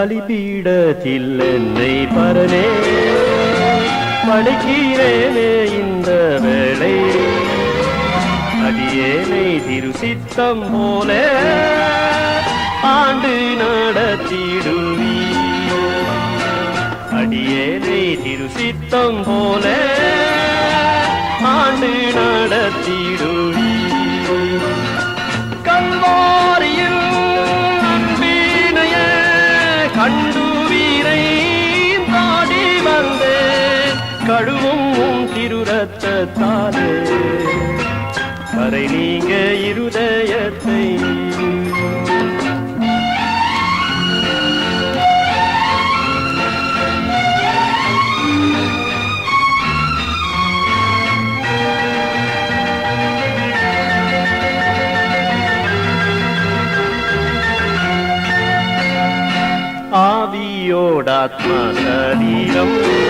பலிபீடத்தில் என்னை பரனே. படைக்கிறேனே இந்த வேளை. அடியேனை திரு சித்தம் போல. ஆண்டு நடத்திடுவீ. அடியேனை திரு சித்தம் போல. ஆண்டு நடத்திடுவீ. வந்தேன் கழுவும் உம் திருரத்தாலே கரை நீங்க இருதயத்தை. ஆவியோடாத்மா சரீரம்.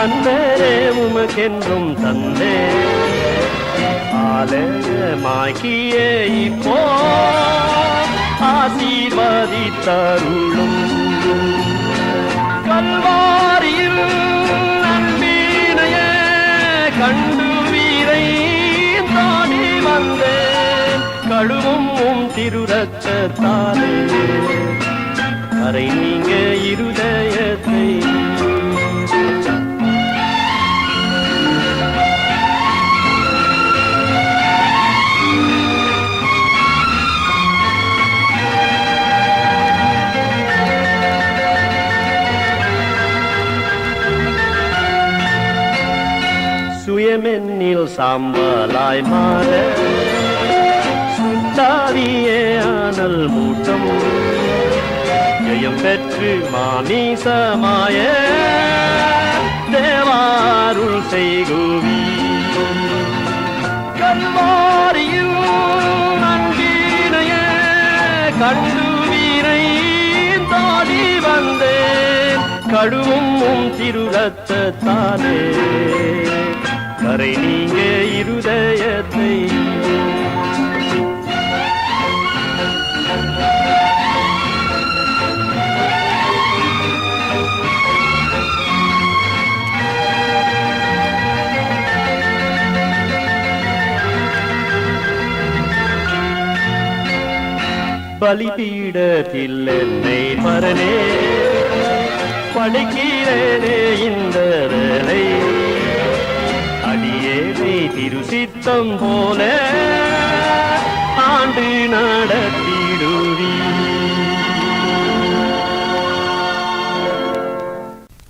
நான் வேறே உமக்கென்றும் தந்தே. ஆலயமாகியே இப்போ ஆசீர்வதித்தருளும். கல்வாரியில் நம்பினைய கண்டு வீரை தாடி வந்தேன். கழுவும் உம் திருரத்தாலே கரை நீங்க மென்னில் சாம்பலாய் மாற சுட்டாவியே ஆனல் மூட்டம். ஜெயம் பெற்று மாமீசமாய தேவாருள் செய்குவி. கல்வாரியில் நன்கீனைய கண்டு வீரை தாடி வந்தேன். கழுவும் உம் திருரத்தாலே நீங்க இருதயத்தை பலிபீடத்தில் என்னை மரணே படைக்கிறேனே இந்த வேலை திருசித்தம் போல ஆண்டு நடத்திடு